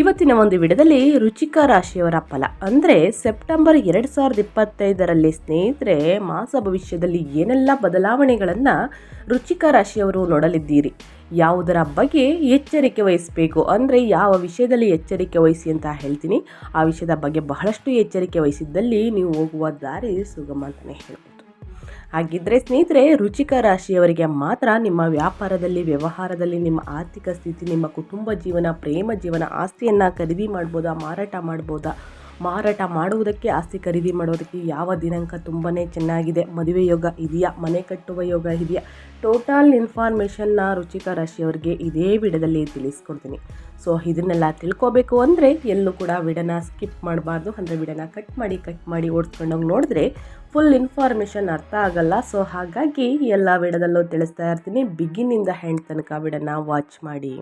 ಇವತ್ತಿನ ಒಂದು ವಿಡದಲ್ಲಿ ರುಚಿಕ ರಾಶಿಯವರ ಫಲ. ಅಂದರೆ ಸೆಪ್ಟೆಂಬರ್ ಎರಡು ಸಾವಿರದ ಇಪ್ಪತ್ತೈದರಲ್ಲಿ ಸ್ನೇಹಿತರೆ, ಮಾಸ ಭವಿಷ್ಯದಲ್ಲಿ ಏನೆಲ್ಲ ಬದಲಾವಣೆಗಳನ್ನು ರುಚಿಕ ರಾಶಿಯವರು ನೋಡಲಿದ್ದೀರಿ? ಯಾವುದರ ಬಗ್ಗೆ ಎಚ್ಚರಿಕೆ ವಹಿಸಬೇಕು? ಅಂದರೆ ಯಾವ ವಿಷಯದಲ್ಲಿ ಎಚ್ಚರಿಕೆ ವಹಿಸಿ ಅಂತ ಹೇಳ್ತೀನಿ. ಆ ವಿಷಯದ ಬಗ್ಗೆ ಬಹಳಷ್ಟು ಎಚ್ಚರಿಕೆ ವಹಿಸಿದ್ದಲ್ಲಿ ನೀವು ಹೋಗುವ ದಾರಿ ಸುಗಮ ಅಂತಲೇ ಹೇಳ್ಬೋದು. ಹಾಗಿದ್ರೆ ಸ್ನೇಹಿತರೆ ರುಚಿಕ ರಾಶಿಯವರಿಗೆ ಮಾತ್ರ ನಿಮ್ಮ ವ್ಯಾಪಾರದಲ್ಲಿ, ವ್ಯವಹಾರದಲ್ಲಿ, ನಿಮ್ಮ ಆರ್ಥಿಕ ಸ್ಥಿತಿ, ನಿಮ್ಮ ಕುಟುಂಬ ಜೀವನ, ಪ್ರೇಮ ಜೀವನ ಆಸ್ತಿಯನ್ನು ಖರೀದಿ ಮಾಡ್ಬೋದಾ, ಮಾರಾಟ ಮಾಡ್ಬೋದಾ? ಮಾರಾಟ ಮಾಡುವುದಕ್ಕೆ ಆಸ್ತಿ ಖರೀದಿ ಮಾಡೋದಕ್ಕೆ ಯಾವ ದಿನಾಂಕ ತುಂಬಾ ಚೆನ್ನಾಗಿದೆ? ಮದುವೆ ಯೋಗ ಇದೆಯಾ? ಮನೆ ಕಟ್ಟುವ ಯೋಗ ಇದೆಯಾ? ಟೋಟಲ್ ಇನ್ಫಾರ್ಮೇಷನ್ನ ರುಚಿಕ ರಾಶಿಯವರಿಗೆ ಇದೇ ವಿಡದಲ್ಲಿ ತಿಳಿಸ್ಕೊಡ್ತೀನಿ. ಸೊ, ಇದನ್ನೆಲ್ಲ ತಿಳ್ಕೊಬೇಕು ಅಂದರೆ ಎಲ್ಲೂ ಕೂಡ ವಿಡನ ಸ್ಕಿಪ್ ಮಾಡಬಾರ್ದು. ಅಂದರೆ ವಿಡನ ಕಟ್ ಮಾಡಿ ಕಟ್ ಮಾಡಿ ಓಡಿಸ್ಕೊಂಡೋಗಿ ನೋಡಿದ್ರೆ ಫುಲ್ ಇನ್ಫಾರ್ಮೇಷನ್ ಅರ್ಥ ಆಗಲ್ಲ. ಸೊ ಹಾಗಾಗಿ ಎಲ್ಲ ವಿಡದಲ್ಲೂ ತಿಳಿಸ್ತಾ ಇರ್ತೀನಿ. ಬಿಗಿನಿಂದ ಹ್ಯಾಂಡ್ ತನಕ ವಿಡನ ವಾಚ್ ಮಾಡಿ.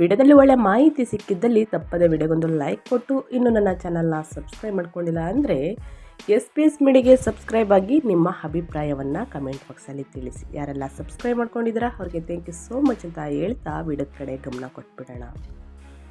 ವಿಡಿಯೋದಲ್ಲಿ ಒಳ್ಳೆ ಮಾಹಿತಿ ಸಿಕ್ಕಿದ್ದಲ್ಲಿ ತಪ್ಪದೆ ವಿಡಿಯೋಗೊಂದು ಲೈಕ್ ಕೊಟ್ಟು, ಇನ್ನು ನನ್ನ ಚಾನಲ್ನ ಸಬ್ಸ್ಕ್ರೈಬ್ ಮಾಡ್ಕೊಂಡಿಲ್ಲ ಅಂದರೆ ಎಸ್ ಪಿ ಎಸ್ ಮೀಡಿಗೆ ಸಬ್ಸ್ಕ್ರೈಬ್ ಆಗಿ ನಿಮ್ಮ ಅಭಿಪ್ರಾಯವನ್ನು ಕಮೆಂಟ್ ಬಾಕ್ಸಲ್ಲಿ ತಿಳಿಸಿ. ಯಾರೆಲ್ಲ ಸಬ್ಸ್ಕ್ರೈಬ್ ಮಾಡ್ಕೊಂಡಿದ್ದೀರಾ, ಅವ್ರಿಗೆ ಥ್ಯಾಂಕ್ ಯು ಸೋ ಮಚ್ ಅಂತ ಹೇಳ್ತಾ ವಿಡಿಯೋದ ಕಡೆ ಗಮನ ಕೊಟ್ಬಿಡೋಣ.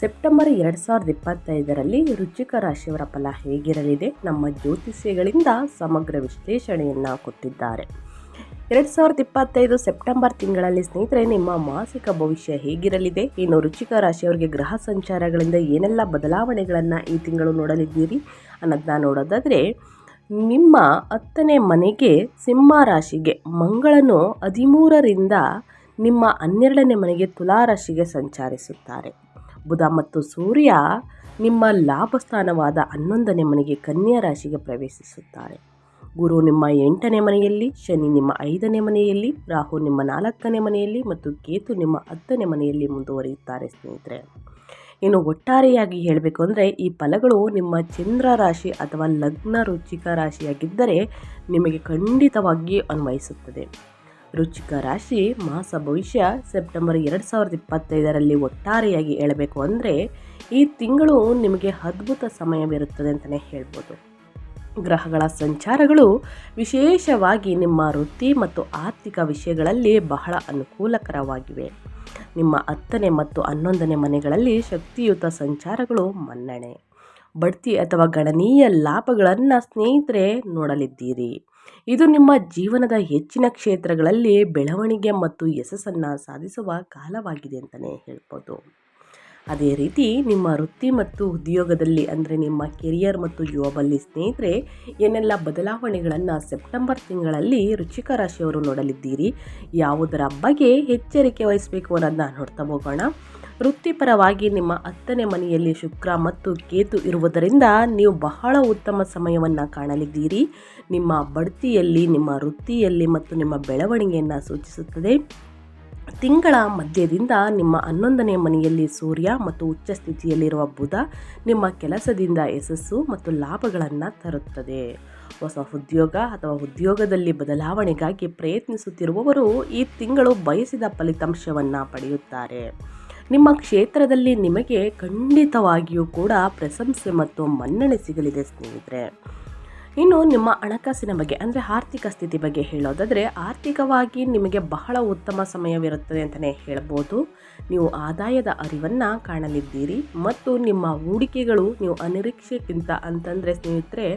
ಸೆಪ್ಟೆಂಬರ್ ಎರಡು ಸಾವಿರದ ಇಪ್ಪತ್ತೈದರಲ್ಲಿ ರುಚಿಕ ರಾಶಿಯವರ ಫಲ ಹೇಗಿರಲಿದೆ? ನಮ್ಮ ಜ್ಯೋತಿಷ್ಯಗಳಿಂದ ಸಮಗ್ರ ವಿಶ್ಲೇಷಣೆಯನ್ನು ಕೊಟ್ಟಿದ್ದಾರೆ. ಎರಡು ಸಾವಿರದ ಇಪ್ಪತ್ತೈದು ಸೆಪ್ಟೆಂಬರ್ ತಿಂಗಳಲ್ಲಿ ಸ್ನೇಹಿತರೆ, ನಿಮ್ಮ ಮಾಸಿಕ ಭವಿಷ್ಯ ಹೇಗಿರಲಿದೆ? ಇನ್ನು ರುಚಿಕ ರಾಶಿಯವರಿಗೆ ಗ್ರಹ ಸಂಚಾರಗಳಿಂದ ಏನೆಲ್ಲ ಬದಲಾವಣೆಗಳನ್ನು ಈ ತಿಂಗಳು ನೋಡಲಿದ್ದೀರಿ ಅನ್ನೋದನ್ನ ನೋಡೋದಾದರೆ, ನಿಮ್ಮ ಹತ್ತನೇ ಮನೆಗೆ ಸಿಂಹ ರಾಶಿಗೆ, ಮಂಗಳನು ಹದಿಮೂರರಿಂದ ನಿಮ್ಮ ಹನ್ನೆರಡನೇ ಮನೆಗೆ ತುಲಾ ರಾಶಿಗೆ ಸಂಚರಿಸುತ್ತಾರೆ. ಬುಧ ಮತ್ತು ಸೂರ್ಯ ನಿಮ್ಮ ಲಾಭಸ್ಥಾನವಾದ ಹನ್ನೊಂದನೇ ಮನೆಗೆ ಕನ್ಯಾ ರಾಶಿಗೆ ಪ್ರವೇಶಿಸುತ್ತಾರೆ. ಗುರು ನಿಮ್ಮ ಎಂಟನೇ ಮನೆಯಲ್ಲಿ, ಶನಿ ನಿಮ್ಮ ಐದನೇ ಮನೆಯಲ್ಲಿ, ರಾಹು ನಿಮ್ಮ ನಾಲ್ಕನೇ ಮನೆಯಲ್ಲಿ ಮತ್ತು ಕೇತು ನಿಮ್ಮ ಹತ್ತನೇ ಮನೆಯಲ್ಲಿ ಮುಂದುವರಿಯುತ್ತಾರೆ ಸ್ನೇಹಿತರೆ. ಇನ್ನು ಒಟ್ಟಾರೆಯಾಗಿ ಹೇಳಬೇಕು ಅಂದರೆ ಈ ಫಲಗಳು ನಿಮ್ಮ ಚಂದ್ರ ರಾಶಿ ಅಥವಾ ಲಗ್ನ ರುಚಿಕ ರಾಶಿಯಾಗಿದ್ದರೆ ನಿಮಗೆ ಖಂಡಿತವಾಗಿ ಅನ್ವಯಿಸುತ್ತದೆ. ರುಚಿಕ ರಾಶಿ ಮಾಸ ಭವಿಷ್ಯ ಸೆಪ್ಟೆಂಬರ್ ಎರಡು ಸಾವಿರದ ಇಪ್ಪತ್ತೈದರಲ್ಲಿ ಒಟ್ಟಾರೆಯಾಗಿ ಹೇಳಬೇಕು ಅಂದರೆ ಈ ತಿಂಗಳು ನಿಮಗೆ ಅದ್ಭುತ ಸಮಯವಿರುತ್ತದೆ ಅಂತಲೇ ಹೇಳ್ಬೋದು. ಗ್ರಹಗಳ ಸಂಚಾರಗಳು ವಿಶೇಷವಾಗಿ ನಿಮ್ಮ ವೃತ್ತಿ ಮತ್ತು ಆರ್ಥಿಕ ವಿಷಯಗಳಲ್ಲಿ ಬಹಳ ಅನುಕೂಲಕರವಾಗಿವೆ. ನಿಮ್ಮ ಹತ್ತನೇ ಮತ್ತು ಹನ್ನೊಂದನೇ ಮನೆಗಳಲ್ಲಿ ಶಕ್ತಿಯುತ ಸಂಚಾರಗಳು ಮನ್ನಣೆ. ಬಡ್ತಿ ಅಥವಾ ಗಣನೀಯ ಲಾಭಗಳನ್ನು ಸ್ನೇಹಿತರೆ ನೋಡಲಿದ್ದೀರಿ. ಇದು ನಿಮ್ಮ ಜೀವನದ ಹೆಚ್ಚಿನ ಕ್ಷೇತ್ರಗಳಲ್ಲಿ ಬೆಳವಣಿಗೆ ಮತ್ತು ಯಶಸ್ಸನ್ನು ಸಾಧಿಸುವ ಕಾಲವಾಗಿದೆ ಅಂತಲೇ ಹೇಳ್ಬೋದು. ಅದೇ ರೀತಿ ನಿಮ್ಮ ವೃತ್ತಿ ಮತ್ತು ಉದ್ಯೋಗದಲ್ಲಿ ಅಂದರೆ ನಿಮ್ಮ ಕೆರಿಯರ್ ಮತ್ತು ಜಾಬಲ್ಲಿ ಸ್ನೇಹಿತರೆ, ಏನೆಲ್ಲ ಬದಲಾವಣೆಗಳನ್ನು ಸೆಪ್ಟೆಂಬರ್ ತಿಂಗಳಲ್ಲಿ ರುಚಿಕ ರಾಶಿಯವರು ನೋಡಲಿದ್ದೀರಿ? ಯಾವುದರ ಬಗ್ಗೆ ಎಚ್ಚರಿಕೆ ವಹಿಸಬೇಕು ಅನ್ನೋದನ್ನ ನೋಡ್ತಾ ಹೋಗೋಣ. ವೃತ್ತಿಪರವಾಗಿ ನಿಮ್ಮ ಹತ್ತನೇ ಮನೆಯಲ್ಲಿ ಶುಕ್ರ ಮತ್ತು ಕೇತು ಇರುವುದರಿಂದ ನೀವು ಬಹಳ ಉತ್ತಮ ಸಮಯವನ್ನು ಕಾಣಲಿದ್ದೀರಿ. ನಿಮ್ಮ ಬಡ್ತಿಯಲ್ಲಿ, ನಿಮ್ಮ ವೃತ್ತಿಯಲ್ಲಿ ಮತ್ತು ನಿಮ್ಮ ಬೆಳವಣಿಗೆಯನ್ನು ಸೂಚಿಸುತ್ತದೆ. ತಿಂಗಳ ಮಧ್ಯದಿಂದ ನಿಮ್ಮ ಹನ್ನೊಂದನೇ ಮನೆಯಲ್ಲಿ ಸೂರ್ಯ ಮತ್ತು ಉಚ್ಚ ಸ್ಥಿತಿಯಲ್ಲಿರುವ ಬುಧ ನಿಮ್ಮ ಕೆಲಸದಿಂದ ಯಶಸ್ಸು ಮತ್ತು ಲಾಭಗಳನ್ನು ತರುತ್ತದೆ. ಹೊಸ ಉದ್ಯೋಗ ಅಥವಾ ಉದ್ಯೋಗದಲ್ಲಿ ಬದಲಾವಣೆಗಾಗಿ ಪ್ರಯತ್ನಿಸುತ್ತಿರುವವರು ಈ ತಿಂಗಳು ಬಯಸಿದ ಫಲಿತಾಂಶವನ್ನು ಪಡೆಯುತ್ತಾರೆ. ನಿಮ್ಮ ಕ್ಷೇತ್ರದಲ್ಲಿ ನಿಮಗೆ ಖಂಡಿತವಾಗಿಯೂ ಕೂಡ ಪ್ರಶಂಸೆ ಮತ್ತು ಮನ್ನಣೆ ಸಿಗಲಿದೆ ಸ್ನೇಹಿತರೆ. ಇನ್ನು ನಿಮ್ಮ ಹಣಕಾಸಿನ ಬಗ್ಗೆ, ಅಂದರೆ ಆರ್ಥಿಕ ಸ್ಥಿತಿ ಬಗ್ಗೆ ಹೇಳೋದಾದರೆ, ಆರ್ಥಿಕವಾಗಿ ನಿಮಗೆ ಬಹಳ ಉತ್ತಮ ಸಮಯವಿರುತ್ತದೆ ಅಂತಲೇ ಹೇಳ್ಬೋದು. ನೀವು ಆದಾಯದ ಅರಿವನ್ನು ಕಾಣಲಿದ್ದೀರಿ ಮತ್ತು ನಿಮ್ಮ ಹೂಡಿಕೆಗಳು ನೀವು ಅನಿರೀಕ್ಷೆಗಿಂತ ಅಂತಂದರೆ ಸ್ನೇಹಿತರೆ,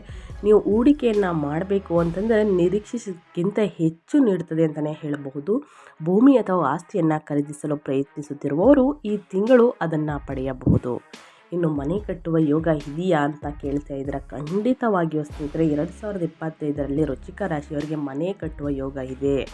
ನೀವು ಹೂಡಿಕೆಯನ್ನು ಮಾಡಬೇಕು ಅಂತಂದರೆ ನಿರೀಕ್ಷಿಸಿದ್ಕಿಂತ ಹೆಚ್ಚು ನೀಡುತ್ತದೆ ಅಂತಲೇ ಹೇಳಬಹುದು. ಭೂಮಿ ಅಥವಾ ಆಸ್ತಿಯನ್ನು ಖರೀದಿಸಲು ಪ್ರಯತ್ನಿಸುತ್ತಿರುವವರು ಈ ತಿಂಗಳು ಅದನ್ನು ಪಡೆಯಬಹುದು. ಇನ್ನು ಮನೆ ಕಟ್ಟುವ ಯೋಗ ಇದೆಯಾ ಅಂತ ಕೇಳ್ತಾ ಇದ್ರೆ ಖಂಡಿತವಾಗಿಯೂ ಸ್ನೇಹಿತರೆ, ಎರಡು ಸಾವಿರದ ಇಪ್ಪತ್ತೈದರಲ್ಲಿ ರುಚಿಕ ರಾಶಿಯವರಿಗೆ ಮನೆ ಕಟ್ಟುವ ಯೋಗ ಇದೆ.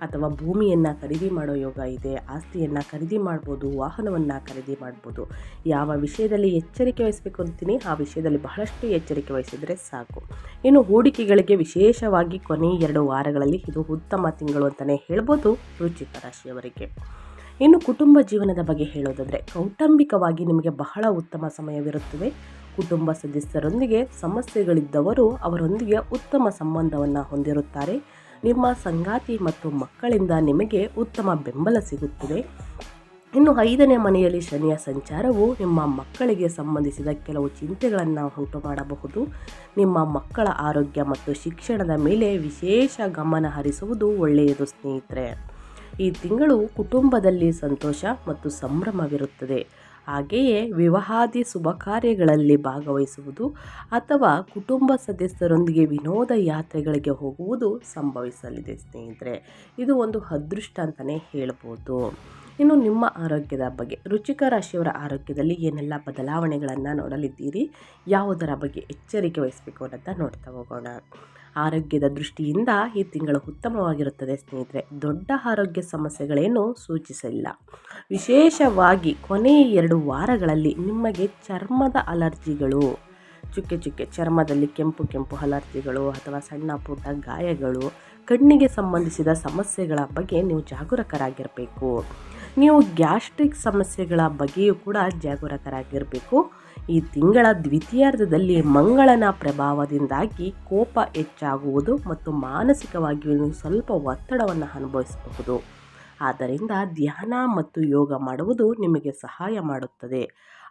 ಅಥವಾ ಭೂಮಿಯನ್ನು ಖರೀದಿ ಮಾಡೋ ಯೋಗ ಇದೆ, ಆಸ್ತಿಯನ್ನು ಖರೀದಿ ಮಾಡ್ಬೋದು, ವಾಹನವನ್ನು ಖರೀದಿ ಮಾಡ್ಬೋದು. ಯಾವ ವಿಷಯದಲ್ಲಿ ಎಚ್ಚರಿಕೆ ವಹಿಸಬೇಕು ಅಂತೀನಿ, ಆ ವಿಷಯದಲ್ಲಿ ಬಹಳಷ್ಟು ಎಚ್ಚರಿಕೆ ವಹಿಸಿದರೆ ಸಾಕು. ಇನ್ನು ಹೂಡಿಕೆಗಳಿಗೆ ವಿಶೇಷವಾಗಿ ಕೊನೆ ಎರಡು ವಾರಗಳಲ್ಲಿ ಇದು ಉತ್ತಮ ತಿಂಗಳು ಅಂತಲೇ ಹೇಳ್ಬೋದು ರುಚಿಕ ರಾಶಿಯವರಿಗೆ. ಇನ್ನು ಕುಟುಂಬ ಜೀವನದ ಬಗ್ಗೆ ಹೇಳೋದಾದರೆ, ಕೌಟುಂಬಿಕವಾಗಿ ನಿಮಗೆ ಬಹಳ ಉತ್ತಮ ಸಮಯವಿರುತ್ತದೆ. ಕುಟುಂಬ ಸದಸ್ಯರೊಂದಿಗೆ ಸಮಸ್ಯೆಗಳಿದ್ದವರು ಅವರೊಂದಿಗೆ ಉತ್ತಮ ಸಂಬಂಧವನ್ನು ಹೊಂದಿರುತ್ತಾರೆ. ನಿಮ್ಮ ಸಂಗಾತಿ ಮತ್ತು ಮಕ್ಕಳಿಂದ ನಿಮಗೆ ಉತ್ತಮ ಬೆಂಬಲ ಸಿಗುತ್ತದೆ. ಇನ್ನು ಐದನೇ ಮನೆಯಲ್ಲಿ ಶನಿಯ ಸಂಚಾರವು ನಿಮ್ಮ ಮಕ್ಕಳಿಗೆ ಸಂಬಂಧಿಸಿದ ಕೆಲವು ಚಿಂತೆಗಳನ್ನು ಉಂಟು ಮಾಡಬಹುದು ನಿಮ್ಮ ಮಕ್ಕಳ ಆರೋಗ್ಯ ಮತ್ತು ಶಿಕ್ಷಣದ ಮೇಲೆ ವಿಶೇಷ ಗಮನ ಹರಿಸುವುದು ಒಳ್ಳೆಯದು ಸ್ನೇಹಿತರೆ. ಈ ತಿಂಗಳು ಕುಟುಂಬದಲ್ಲಿ ಸಂತೋಷ ಮತ್ತು ಸಂಭ್ರಮವಿರುತ್ತದೆ. ಹಾಗೆಯೇ ವಿವಾಹಾದಿ ಶುಭ ಕಾರ್ಯಗಳಲ್ಲಿ ಭಾಗವಹಿಸುವುದು ಅಥವಾ ಕುಟುಂಬ ಸದಸ್ಯರೊಂದಿಗೆ ವಿನೋದ ಯಾತ್ರೆಗಳಿಗೆ ಹೋಗುವುದು ಸಂಭವಿಸಲಿದೆ, ಸ್ನೇಹಿತರೆ. ಇದು ಒಂದು ಅದೃಷ್ಟ ಅಂತಲೇ ಹೇಳ್ಬೋದು. ಇನ್ನು ನಿಮ್ಮ ಆರೋಗ್ಯದ ಬಗ್ಗೆ ರುಚಿಕ ರಾಶಿಯವರ ಆರೋಗ್ಯದಲ್ಲಿ ಏನೆಲ್ಲ ಬದಲಾವಣೆಗಳನ್ನು ನೋಡಲಿದ್ದೀರಿ? ಯಾವುದರ ಬಗ್ಗೆ ಎಚ್ಚರಿಕೆ ವಹಿಸಬೇಕು ಅನ್ನೋದನ್ನು ನೋಡ್ತಾ ಹೋಗೋಣ. ಆರೋಗ್ಯದ ದೃಷ್ಟಿಯಿಂದ ಈ ತಿಂಗಳು ಉತ್ತಮವಾಗಿರುತ್ತದೆ, ಸ್ನೇಹಿತರೆ. ದೊಡ್ಡ ಆರೋಗ್ಯ ಸಮಸ್ಯೆಗಳೇನು ಸೂಚಿಸಲಿಲ್ಲ ವಿಶೇಷವಾಗಿ ಕೊನೆಯ ಎರಡು ವಾರಗಳಲ್ಲಿ ನಿಮಗೆ ಚರ್ಮದ ಅಲರ್ಜಿಗಳು, ಚುಕ್ಕೆ ಚುಕ್ಕೆ ಚರ್ಮದಲ್ಲಿ ಕೆಂಪು ಕೆಂಪು ಅಲರ್ಜಿಗಳು ಅಥವಾ ಸಣ್ಣ ಪುಟ್ಟ ಗಾಯಗಳು, ಕಣ್ಣಿಗೆ ಸಂಬಂಧಿಸಿದ ಸಮಸ್ಯೆಗಳ ಬಗ್ಗೆ ನೀವು ಜಾಗರೂಕರಾಗಿರಬೇಕು. ನೀವು ಗ್ಯಾಸ್ಟ್ರಿಕ್ ಸಮಸ್ಯೆಗಳ ಬಗ್ಗೆಯೂ ಕೂಡ ಜಾಗರೂಕರಾಗಿರಬೇಕು. ಈ ತಿಂಗಳ ದ್ವಿತೀಯಾರ್ಧದಲ್ಲಿ ಮಂಗಳನ ಪ್ರಭಾವದಿಂದಾಗಿ ಕೋಪ ಹೆಚ್ಚಾಗುವುದು ಮತ್ತು ಮಾನಸಿಕವಾಗಿಯೂ ಸ್ವಲ್ಪ ಒತ್ತಡವನ್ನು ಅನುಭವಿಸಬಹುದು. ಆದ್ದರಿಂದ ಧ್ಯಾನ ಮತ್ತು ಯೋಗ ಮಾಡುವುದು ನಿಮಗೆ ಸಹಾಯ ಮಾಡುತ್ತದೆ.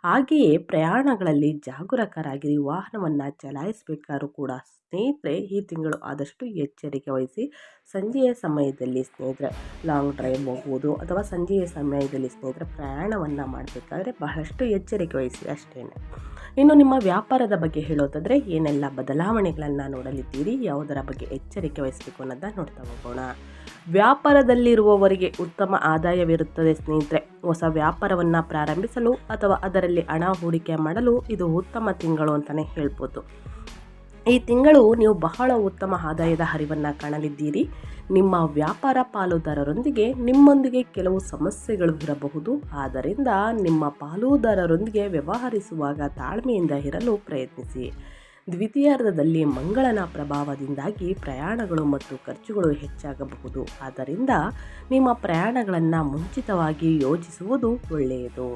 ಹಾಗೆಯೇ ಪ್ರಯಾಣಗಳಲ್ಲಿ ಜಾಗರೂಕರಾಗಿರಿ, ವಾಹನವನ್ನು ಚಲಾಯಿಸಬೇಕಾದ್ರೂ ಕೂಡ ಸ್ನೇಹಿತರೆ, ಈ ತಿಂಗಳು ಆದಷ್ಟು ಎಚ್ಚರಿಕೆ ವಹಿಸಿ ಸಂಜೆಯ ಸಮಯದಲ್ಲಿ ಸ್ನೇಹಿತರೆ ಲಾಂಗ್ ಡ್ರೈವ್ ಹೋಗುವುದು ಅಥವಾ ಸಂಜೆಯ ಸಮಯದಲ್ಲಿ ಸ್ನೇಹಿತರೆ ಪ್ರಯಾಣವನ್ನು ಮಾಡಬೇಕಾದ್ರೆ ಬಹಳಷ್ಟು ಎಚ್ಚರಿಕೆ ವಹಿಸಿ ಅಷ್ಟೇ ಇನ್ನು ನಿಮ್ಮ ವ್ಯಾಪಾರದ ಬಗ್ಗೆ ಹೇಳೋದಾದರೆ ಏನೆಲ್ಲ ಬದಲಾವಣೆಗಳನ್ನು ನೋಡಲಿದ್ದೀರಿ, ಯಾವುದರ ಬಗ್ಗೆ ಎಚ್ಚರಿಕೆ ವಹಿಸಬೇಕು ಅನ್ನೋದನ್ನ ನೋಡ್ತಾ ಹೋಗೋಣ. ವ್ಯಾಪಾರದಲ್ಲಿರುವವರಿಗೆ ಉತ್ತಮ ಆದಾಯವಿರುತ್ತದೆ ಸ್ನೇಹಿತರೆ. ಹೊಸ ವ್ಯಾಪಾರವನ್ನು ಪ್ರಾರಂಭಿಸಲು ಅಥವಾ ಅದರಲ್ಲಿ ಹಣ ಹೂಡಿಕೆ ಮಾಡಲು ಇದು ಉತ್ತಮ ತಿಂಗಳು ಅಂತಲೇ ಹೇಳ್ಬೋದು. ಈ ತಿಂಗಳು ನೀವು ಬಹಳ ಉತ್ತಮ ಆದಾಯದ ಹರಿವನ್ನು ಕಾಣಲಿದ್ದೀರಿ. ನಿಮ್ಮ ವ್ಯಾಪಾರ ಪಾಲುದಾರರೊಂದಿಗೆ ನಿಮ್ಮೊಂದಿಗೆ ಕೆಲವು ಸಮಸ್ಯೆಗಳು ಇರಬಹುದು. ಆದ್ದರಿಂದ ನಿಮ್ಮ ಪಾಲುದಾರರೊಂದಿಗೆ ವ್ಯವಹರಿಸುವಾಗ ತಾಳ್ಮೆಯಿಂದ ಇರಲು ಪ್ರಯತ್ನಿಸಿ. ದ್ವಿತೀಯಾರ್ಧದಲ್ಲಿ ಮಂಗಳನ ಪ್ರಭಾವದಿಂದಾಗಿ ಪ್ರಯಾಣಗಳು ಮತ್ತು ಖರ್ಚುಗಳು ಹೆಚ್ಚಾಗಬಹುದು. ಆದ್ದರಿಂದ ನಿಮ್ಮ ಪ್ರಯಾಣಗಳನ್ನು ಮುಂಚಿತವಾಗಿ ಯೋಜಿಸುವುದು ಒಳ್ಳೆಯದು.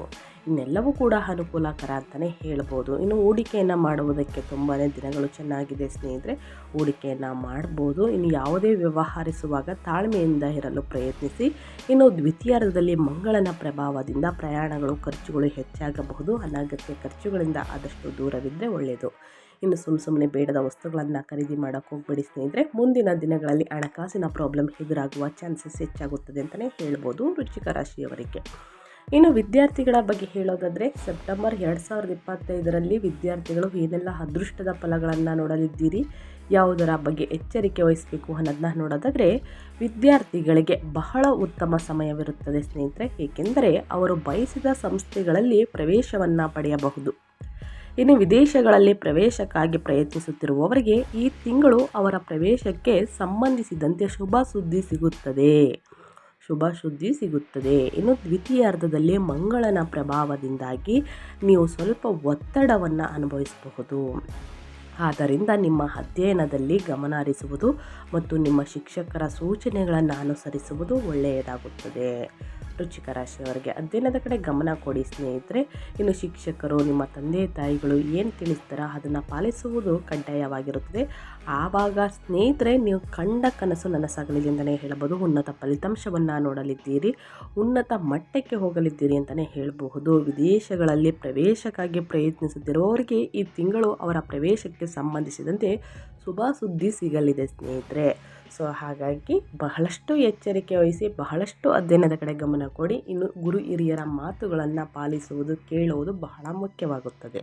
ಇನ್ನೆಲ್ಲವೂ ಕೂಡ ಅನುಕೂಲಕರ ಅಂತಲೇ ಹೇಳ್ಬೋದು. ಇನ್ನು ಹೂಡಿಕೆಯನ್ನು ಮಾಡುವುದಕ್ಕೆ ತುಂಬಾ ದಿನಗಳು ಚೆನ್ನಾಗಿದೆ ಸ್ನೇಹಿತರೆ. ಹೂಡಿಕೆಯನ್ನು ಮಾಡ್ಬೋದು. ಇನ್ನು ಯಾವುದೇ ವ್ಯವಹರಿಸುವಾಗ ತಾಳ್ಮೆಯಿಂದ ಇರಲು ಪ್ರಯತ್ನಿಸಿ. ಇನ್ನು ದ್ವಿತೀಯಾರ್ಧದಲ್ಲಿ ಮಂಗಳನ ಪ್ರಭಾವದಿಂದ ಪ್ರಯಾಣಗಳು, ಖರ್ಚುಗಳು ಹೆಚ್ಚಾಗಬಹುದು. ಅನಗತ್ಯ ಖರ್ಚುಗಳಿಂದ ಆದಷ್ಟು ದೂರವಿದ್ದರೆ ಒಳ್ಳೆಯದು ಇನ್ನು ಸುಮ್ಮ ಸುಮ್ಮನೆ ಬೇಡದ ವಸ್ತುಗಳನ್ನು ಖರೀದಿ ಮಾಡೋಕ್ಕೆ ಸ್ನೇಹಿತರೆ. ಮುಂದಿನ ದಿನಗಳಲ್ಲಿ ಹಣಕಾಸಿನ ಪ್ರಾಬ್ಲಮ್ ಎದುರಾಗುವ ಚಾನ್ಸಸ್ ಹೆಚ್ಚಾಗುತ್ತದೆ ಅಂತಲೇ ಹೇಳ್ಬೋದು ರುಚಿಕ ರಾಶಿಯವರಿಗೆ. ಇನ್ನು ವಿದ್ಯಾರ್ಥಿಗಳ ಬಗ್ಗೆ ಹೇಳೋದಾದರೆ ಸೆಪ್ಟೆಂಬರ್ ಎರಡು ಸಾವಿರದ ಇಪ್ಪತ್ತೈದರಲ್ಲಿ ವಿದ್ಯಾರ್ಥಿಗಳು ಏನೆಲ್ಲ ಅದೃಷ್ಟದ ಫಲಗಳನ್ನು ನೋಡಲಿದ್ದೀರಿ, ಯಾವುದರ ಬಗ್ಗೆ ಎಚ್ಚರಿಕೆ ವಹಿಸಬೇಕು ಅನ್ನೋದನ್ನ ನೋಡೋದಾದರೆ ವಿದ್ಯಾರ್ಥಿಗಳಿಗೆ ಬಹಳ ಉತ್ತಮ ಸಮಯವಿರುತ್ತದೆ ಸ್ನೇಹಿತರೆ, ಏಕೆಂದರೆ ಅವರು ಬಯಸಿದ ಸಂಸ್ಥೆಗಳಲ್ಲಿ ಪ್ರವೇಶವನ್ನು ಪಡೆಯಬಹುದು. ಇನ್ನು ವಿದೇಶಗಳಲ್ಲಿ ಪ್ರವೇಶಕ್ಕಾಗಿ ಪ್ರಯತ್ನಿಸುತ್ತಿರುವವರಿಗೆ ಈ ತಿಂಗಳು ಅವರ ಪ್ರವೇಶಕ್ಕೆ ಸಂಬಂಧಿಸಿದಂತೆ ಶುಭ ಸುದ್ದಿ ಸಿಗುತ್ತದೆ. ಶುಭ ಶುದ್ಧಿ ಸಿಗುತ್ತದೆ. ಇನ್ನು ದ್ವಿತೀಯಾರ್ಧದಲ್ಲಿ ಮಂಗಳನ ಪ್ರಭಾವದಿಂದಾಗಿ ನೀವು ಸ್ವಲ್ಪ ಒತ್ತಡವನ್ನು ಅನುಭವಿಸಬಹುದು. ಆದ್ದರಿಂದ ನಿಮ್ಮ ಅಧ್ಯಯನದಲ್ಲಿ ಗಮನ ಹರಿಸುವುದು ಮತ್ತು ನಿಮ್ಮ ಶಿಕ್ಷಕರ ಸೂಚನೆಗಳನ್ನು ಅನುಸರಿಸುವುದು ಒಳ್ಳೆಯದಾಗುತ್ತದೆ. ರುಚಿಕ ರಾಶಿಯವರಿಗೆ ಅಧ್ಯಯನದ ಕಡೆ ಗಮನ ಕೊಡಿ ಸ್ನೇಹಿತರೆ. ಇನ್ನು ಶಿಕ್ಷಕರು, ನಿಮ್ಮ ತಂದೆ, ತಾಯಿಗಳು ಏನು ತಿಳಿಸ್ತಾರೋ ಅದನ್ನು ಪಾಲಿಸುವುದು ಕಡ್ಡಾಯವಾಗಿರುತ್ತದೆ. ಆವಾಗ ಸ್ನೇಹಿತರೆ, ನೀವು ಕಂಡ ಕನಸು ನನಸಾಗಲಿದೆ ಅಂತಲೇ ಹೇಳಬಹುದು. ಉನ್ನತ ಫಲಿತಾಂಶವನ್ನು ನೋಡಲಿದ್ದೀರಿ. ಉನ್ನತ ಮಟ್ಟಕ್ಕೆ ಹೋಗಲಿದ್ದೀರಿ ಅಂತಲೇ ಹೇಳಬಹುದು. ವಿದೇಶಗಳಲ್ಲಿ ಪ್ರವೇಶಕ್ಕಾಗಿ ಪ್ರಯತ್ನಿಸುತ್ತಿರುವವರಿಗೆ ಈ ತಿಂಗಳು ಅವರ ಪ್ರವೇಶಕ್ಕೆ ಸಂಬಂಧಿಸಿದಂತೆ ಶುಭ ಸುದ್ದಿ ಸಿಗಲಿದೆ ಸ್ನೇಹಿತರೆ. ಸೊ ಹಾಗಾಗಿ ಬಹಳಷ್ಟು ಎಚ್ಚರಿಕೆ ವಹಿಸಿ ಬಹಳಷ್ಟು ಅಧ್ಯಯನದ ಕಡೆ ಗಮನ ಕೊಡಿ. ಇನ್ನು ಗುರು ಹಿರಿಯರ ಮಾತುಗಳನ್ನು ಪಾಲಿಸುವುದು, ಕೇಳುವುದು ಬಹಳ ಮುಖ್ಯವಾಗುತ್ತದೆ.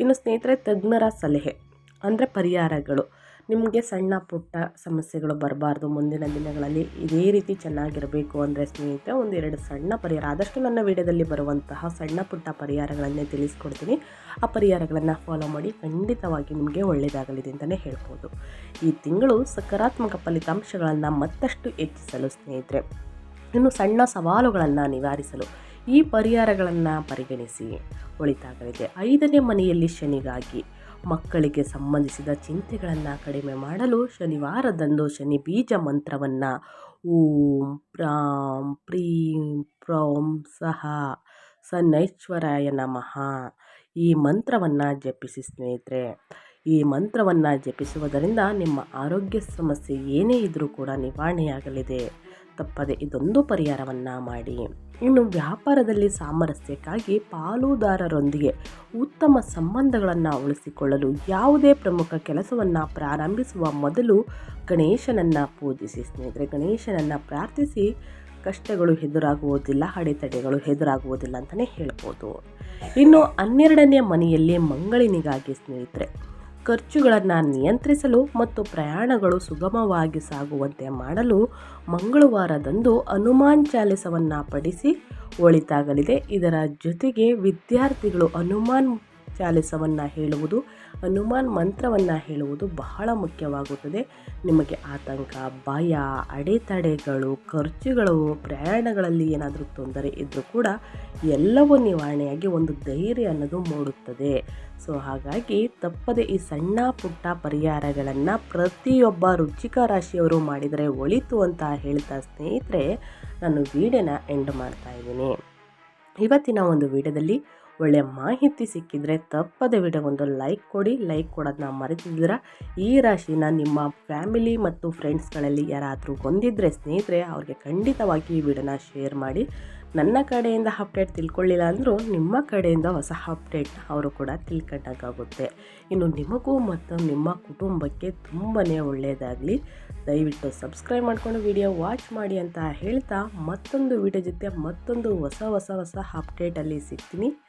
ಇನ್ನು ಸ್ನೇಹಿತರೆ, ತಜ್ಞರ ಸಲಹೆ ಅಂದರೆ ಪರಿಹಾರಗಳು. ನಿಮಗೆ ಸಣ್ಣ ಪುಟ್ಟ ಸಮಸ್ಯೆಗಳು ಬರಬಾರ್ದು ಮುಂದಿನ ದಿನಗಳಲ್ಲಿ ಇದೇ ರೀತಿ ಚೆನ್ನಾಗಿರಬೇಕು ಅಂದರೆ ಸ್ನೇಹಿತರೆ, ಒಂದೆರಡು ಸಣ್ಣ ಪರಿಹಾರ. ಆದಷ್ಟು ನನ್ನ ವಿಡಿಯೋದಲ್ಲಿ ಬರುವಂತಹ ಸಣ್ಣ ಪುಟ್ಟ ಪರಿಹಾರಗಳನ್ನೇ ತಿಳಿಸ್ಕೊಡ್ತೀನಿ. ಆ ಪರಿಹಾರಗಳನ್ನು ಫಾಲೋ ಮಾಡಿ ಖಂಡಿತವಾಗಿ ನಿಮಗೆ ಒಳ್ಳೆಯದಾಗಲಿದೆ ಅಂತಲೇ ಹೇಳ್ಬೋದು. ಈ ತಿಂಗಳು ಸಕಾರಾತ್ಮಕ ಫಲಿತಾಂಶಗಳನ್ನು ಮತ್ತಷ್ಟು ಹೆಚ್ಚಿಸಲು ಸ್ನೇಹಿತರೆ, ಇನ್ನು ಸಣ್ಣ ಸವಾಲುಗಳನ್ನು ನಿವಾರಿಸಲು ಈ ಪರಿಹಾರಗಳನ್ನು ಪರಿಗಣಿಸಿ ಒಳಿತಾಗಲಿದೆ. ಐದನೇ ಮನೆಯಲ್ಲಿ ಶನಿಗಾಗಿ ಮಕ್ಕಳಿಗೆ ಸಂಬಂಧಿಸಿದ ಚಿಂತೆಗಳನ್ನು ಕಡಿಮೆ ಮಾಡಲು ಶನಿವಾರದಂದು ಶನಿ ಬೀಜ ಮಂತ್ರವನ್ನು ಓಂ ಪ್ರಾಂ ಪ್ರೀಂ ಪ್ರೌಂ ಸಹ ಸನ್ನೈಶ್ವರಾಯ ನಮಃ ಈ ಮಂತ್ರವನ್ನು ಜಪಿಸಿ ಸ್ನೇಹಿತರೆ. ಈ ಮಂತ್ರವನ್ನು ಜಪಿಸುವುದರಿಂದ ನಿಮ್ಮ ಆರೋಗ್ಯ ಸಮಸ್ಯೆ ಏನೇ ಇದ್ದರೂ ಕೂಡ ನಿವಾರಣೆಯಾಗಲಿದೆ. ತಪ್ಪದೆ ಇದೊಂದು ಪರಿಹಾರವನ್ನು ಮಾಡಿ. ಇನ್ನು ವ್ಯಾಪಾರದಲ್ಲಿ ಸಾಮರಸ್ಯಕ್ಕಾಗಿ ಪಾಲುದಾರರೊಂದಿಗೆ ಉತ್ತಮ ಸಂಬಂಧಗಳನ್ನು ಉಳಿಸಿಕೊಳ್ಳಲು ಯಾವುದೇ ಪ್ರಮುಖ ಕೆಲಸವನ್ನು ಪ್ರಾರಂಭಿಸುವ ಮೊದಲು ಗಣೇಶನನ್ನು ಪೂಜಿಸಿ. ಸ್ನೇಹಿತರೆ, ಗಣೇಶನನ್ನು ಪ್ರಾರ್ಥಿಸಿ ಕಷ್ಟಗಳು ಎದುರಾಗುವುದಿಲ್ಲ, ಅಡೆತಡೆಗಳು ಎದುರಾಗುವುದಿಲ್ಲ ಅಂತಲೇ ಹೇಳ್ಬೋದು. ಇನ್ನು ಹನ್ನೆರಡನೇ ಮನೆಯಲ್ಲಿ ಮಂಗಳಿನಿಗಾಗಿ ಸ್ನೇಹಿತರೆ ಖರ್ಚುಗಳನ್ನು ನಿಯಂತ್ರಿಸಲು ಮತ್ತು ಪ್ರಯಾಣಗಳು ಸುಗಮವಾಗಿ ಸಾಗುವಂತೆ ಮಾಡಲು ಮಂಗಳವಾರದಂದು ಅನುಮಾನ್ ಚಾಲಿಸವನ್ನು ಪಡಿಸಿ ಒಳಿತಾಗಲಿದೆ. ಇದರ ಜೊತೆಗೆ ವಿದ್ಯಾರ್ಥಿಗಳು ಅನುಮಾನ್ ಚಾಲಿಸವನ್ನು ಹೇಳುವುದು ಹನುಮಾನ್ ಮಂತ್ರವನ್ನು ಹೇಳುವುದು ಬಹಳ ಮುಖ್ಯವಾಗುತ್ತದೆ. ನಿಮಗೆ ಆತಂಕ, ಭಯ, ಅಡೆತಡೆಗಳು, ಖರ್ಚುಗಳು, ಪ್ರಯಾಣಗಳಲ್ಲಿ ಏನಾದರೂ ತೊಂದರೆ ಇದ್ದರೂ ಕೂಡ ಎಲ್ಲವೂ ನಿವಾರಣೆಯಾಗಿ ಒಂದು ಧೈರ್ಯ ಅನ್ನೋದು ಮೂಡುತ್ತದೆ. ಸೊ, ಹಾಗಾಗಿ ತಪ್ಪದೆ ಈ ಸಣ್ಣ ಪುಟ್ಟ ಪರಿಹಾರಗಳನ್ನು ಪ್ರತಿಯೊಬ್ಬ ರುಚಿಕ ರಾಶಿಯವರು ಮಾಡಿದರೆ ಒಳಿತು ಅಂತ ಹೇಳ್ತಾ ಸ್ನೇಹಿತರೆ, ನಾನು ವೀಡಿಯೋನ ಎಂಡ್ ಮಾಡ್ತಾ ಇದ್ದೀನಿ. ಇವತ್ತಿನ ಒಂದು ವಿಡಿಯೋದಲ್ಲಿ ಒಳ್ಳೆಯ ಮಾಹಿತಿ ಸಿಕ್ಕಿದರೆ ತಪ್ಪದೆ ಒಂದು ಲೈಕ್ ಕೊಡಿ. ಲೈಕ್ ಕೊಡೋದನ್ನ ಮರೆತಿದ್ದೀರ? ಈ ರಾಶಿನ ನಿಮ್ಮ ಫ್ಯಾಮಿಲಿ ಮತ್ತು ಫ್ರೆಂಡ್ಸ್ಗಳಲ್ಲಿ ಯಾರಾದರೂ ಹೊಂದಿದ್ರೆ ಸ್ನೇಹಿತರೆ, ಅವ್ರಿಗೆ ಖಂಡಿತವಾಗಿ ಈ ವಿಡಿಯೋನ ಶೇರ್ ಮಾಡಿ. ನನ್ನ ಕಡೆಯಿಂದ ಅಪ್ಡೇಟ್ ತಿಳ್ಕೊಳ್ಳಿಲ್ಲ ಅಂದರೂ ನಿಮ್ಮ ಕಡೆಯಿಂದ ಹೊಸ ಅಪ್ಡೇಟ್ ಅವರು ಕೂಡ ತಿಳ್ಕೊಂಡಾಗುತ್ತೆ ಇನ್ನು ನಿಮಗೂ ಮತ್ತು ನಿಮ್ಮ ಕುಟುಂಬಕ್ಕೆ ತುಂಬಾ ಒಳ್ಳೆಯದಾಗಲಿ. ದಯವಿಟ್ಟು ಸಬ್ಸ್ಕ್ರೈಬ್ ಮಾಡಿಕೊಂಡು ವಿಡಿಯೋ ವಾಚ್ ಮಾಡಿ ಅಂತ ಹೇಳ್ತಾ ಮತ್ತೊಂದು ವಿಡಿಯೋ ಜೊತೆ ಮತ್ತೊಂದು ಹೊಸ ಹೊಸ ಹೊಸ ಅಪ್ಡೇಟಲ್ಲಿ ಸಿಗ್ತೀನಿ.